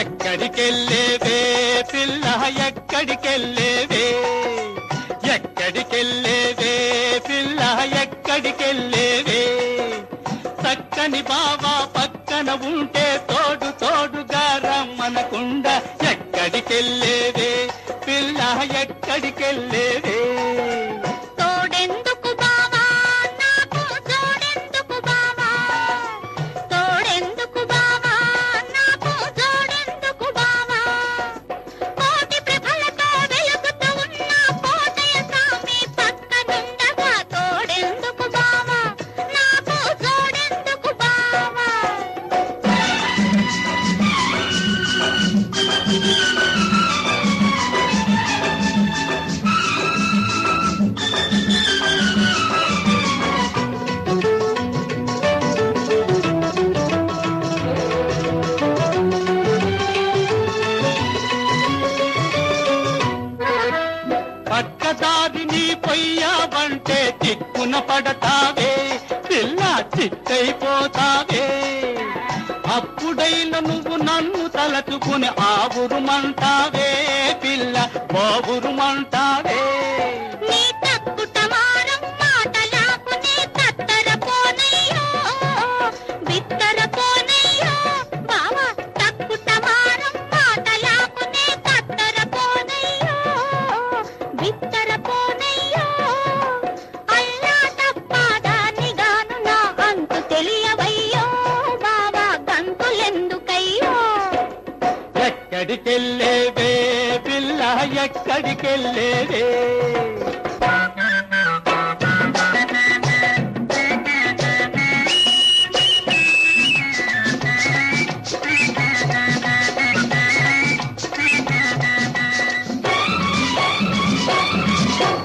ఎక్కడికెళ్ళేవే పిల్ల ఎక్కడికెళ్ళేవే? ఎక్కడికెళ్ళేవే పిల్ల ఎక్కడికెళ్ళేవే? చక్కని బావా పక్కన ఉంటే తోడు తోడుగా రమ్మనకుండ ఎక్కడికెళ్ళేవే పిల్ల ఎక్కడికెళ్ళేవే పక్కదారి నీ పొయ్యావంటే చిక్కున పడతావే పిల్ల చిక్కైపోతావే. అప్పుడైనా నువ్వు నన్ను తలచుకుని ఆవురుమంటావే పిల్ల బావురుమంటావే. ఎక్కడికెళ్ళేవే పిల్ల ఎక్కడికెళ్ళేవే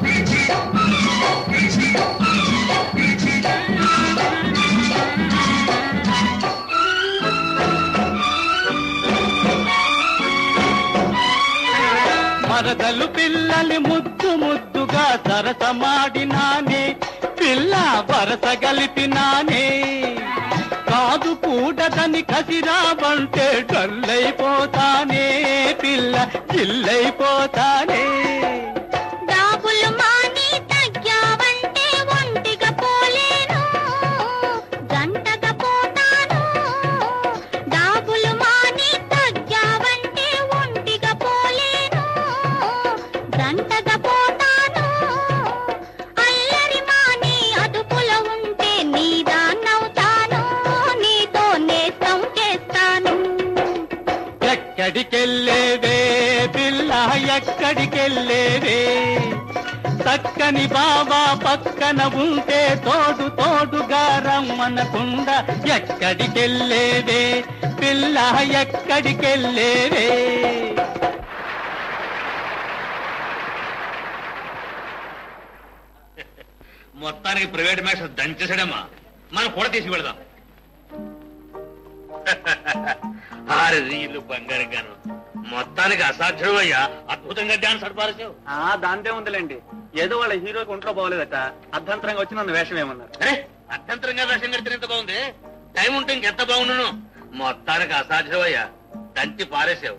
Thank you. మరదలు పిల్లలి ముద్దు ముద్దుగా సరసమాడినానే పిల్ల వరస గలిపినానే. కాదు కూడదని కసిరాబంటే డల్లైపోతానే పిల్ల జిల్లైపోతానే ఎక్కడికెళ్ళేవే పిల్ల ఎక్కడికెళ్ళేవే చక్కని బాబా పక్కన ఉంటే తోడు తోడుగా రమ్మనకుండా ఎక్కడికెళ్ళేవే పిల్ల ఎక్కడికెళ్ళేవే మొత్తానికి ప్రైవేట్ మ్యాచ్ దంచేసాడమ్మా మనం కూడా తీసుకు వెళదాం ఆరు రీలు బంగారం గాను మొత్తానికి అసాధ్యం అయ్యా అద్భుతంగా డాన్స్ అడపాల్సావు ఆ దాంతే ఉందిలేండి. ఏదో వాళ్ళ హీరోకి ఒంట్లో బాగోలేదట. అర్ధంతరంగా వచ్చి నన్ను వేషం ఏమన్నారు? అరే అర్థంతరంగా వేషం కడితే ఎంత బాగుంది? టైం ఉంటే ఇంకెంత బాగుండును? మొత్తానికి అసాధ్యం అయ్యా దంచి పారేసావు